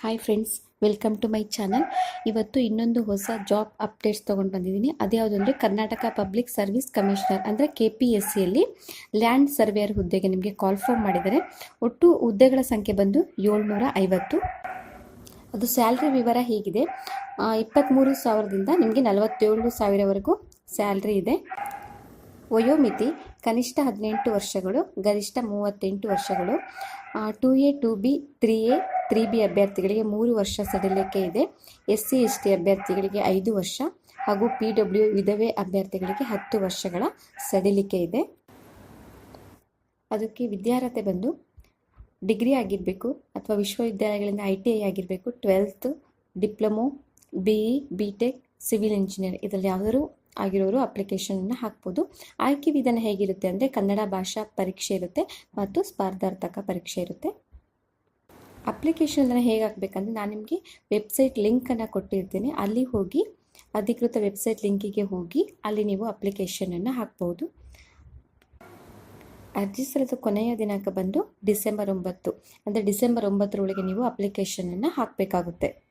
Hi friends welcome to my channel ಇವತ್ತು ಇನ್ನೊಂದು ಹೊಸ ಜಾಬ್ ಅಪ್ಡೇಟ್ಸ್ ತೊಗೊಂಡು ಬಂದಿದ್ದೀನಿ ಅದ್ಯಾವುದು ಅಂದರೆ ಕರ್ನಾಟಕ ಪಬ್ಲಿಕ್ ಸರ್ವಿಸ್ ಕಮಿಷನರ್ ಅಂದರೆ ಕೆ ಪಿ ಎಸ್ ಸಿಯಲ್ಲಿ ಲ್ಯಾಂಡ್ ಸರ್ವೇಯರ್ ಹುದ್ದೆಗೆ ನಿಮಗೆ ಕಾಲ್ ಫಾರ್ಮ್ ಮಾಡಿದರೆ ಒಟ್ಟು ಹುದ್ದೆಗಳ ಸಂಖ್ಯೆ ಬಂದು ಏಳ್ನೂರ ಐವತ್ತು ಅದು ಸ್ಯಾಲ್ರಿ ವಿವರ ಹೀಗಿದೆ. ಇಪ್ಪತ್ತ್ಮೂರು ಸಾವಿರದಿಂದ ನಿಮಗೆ ನಲವತ್ತೇಳು ಸಾವಿರವರೆಗೂ ಸ್ಯಾಲ್ರಿ ಇದೆ. ವಯೋಮಿತಿ, ಕನಿಷ್ಠ ಹದಿನೆಂಟು ವರ್ಷಗಳು, ಗರಿಷ್ಠ ಮೂವತ್ತೆಂಟು ವರ್ಷಗಳು two A two B three A three B ಅಭ್ಯರ್ಥಿಗಳಿಗೆ ಮೂರು ವರ್ಷ ಸಡಿಲಿಕೆ ಇದೆ. ಎಸ್ ಸಿ ಎಸ್ ಟಿ ಅಭ್ಯರ್ಥಿಗಳಿಗೆ ಐದು ವರ್ಷ ಹಾಗೂ ಪಿ ಡಬ್ಲ್ಯೂ ವಿಧವೆ ಅಭ್ಯರ್ಥಿಗಳಿಗೆ ಹತ್ತು ವರ್ಷಗಳ ಸಡಿಲಿಕೆ ಇದೆ. ಅದಕ್ಕೆ ವಿದ್ಯಾರ್ಹತೆ ಬಂದು ಡಿಗ್ರಿ ಆಗಿರಬೇಕು ಅಥವಾ ವಿಶ್ವವಿದ್ಯಾಲಯಗಳಿಂದ ಐ ಟಿ ಐ ಆಗಿರಬೇಕು, twelfth diploma, B E, B tech, civil engineer ಇದರಲ್ಲಿ ಯಾವುದಾದ್ರು ಆಗಿರೋರು ಅಪ್ಲಿಕೇಶನನ್ನು ಹಾಕ್ಬೋದು. ಆಯ್ಕೆ ವಿಧಾನ ಹೇಗಿರುತ್ತೆ ಅಂದರೆ ಕನ್ನಡ ಭಾಷಾ ಪರೀಕ್ಷೆ ಇರುತ್ತೆ ಮತ್ತು ಸ್ಪರ್ಧಾರ್ಥಕ ಪರೀಕ್ಷೆ ಇರುತ್ತೆ. ಅಪ್ಲಿಕೇಶನನ್ನು ಹೇಗೆ ಹಾಕಬೇಕಂದ್ರೆ ನಾನು ನಿಮಗೆ ವೆಬ್ಸೈಟ್ ಲಿಂಕನ್ನು ಕೊಟ್ಟಿರ್ತೀನಿ. ಅಲ್ಲಿ ಹೋಗಿ, ಅಧಿಕೃತ ವೆಬ್ಸೈಟ್ ಲಿಂಕಿಗೆ ಹೋಗಿ, ಅಲ್ಲಿ ನೀವು ಅಪ್ಲಿಕೇಶನನ್ನು ಹಾಕ್ಬೋದು. ಅರ್ಜಿ ಸಲ್ಲದ ಕೊನೆಯ ದಿನಾಂಕ ಬಂದು ಡಿಸೆಂಬರ್ ಒಂಬತ್ತು. ಅಂದರೆ ಡಿಸೆಂಬರ್ ಒಂಬತ್ತರೊಳಗೆ ನೀವು ಅಪ್ಲಿಕೇಶನನ್ನು ಹಾಕಬೇಕಾಗುತ್ತೆ.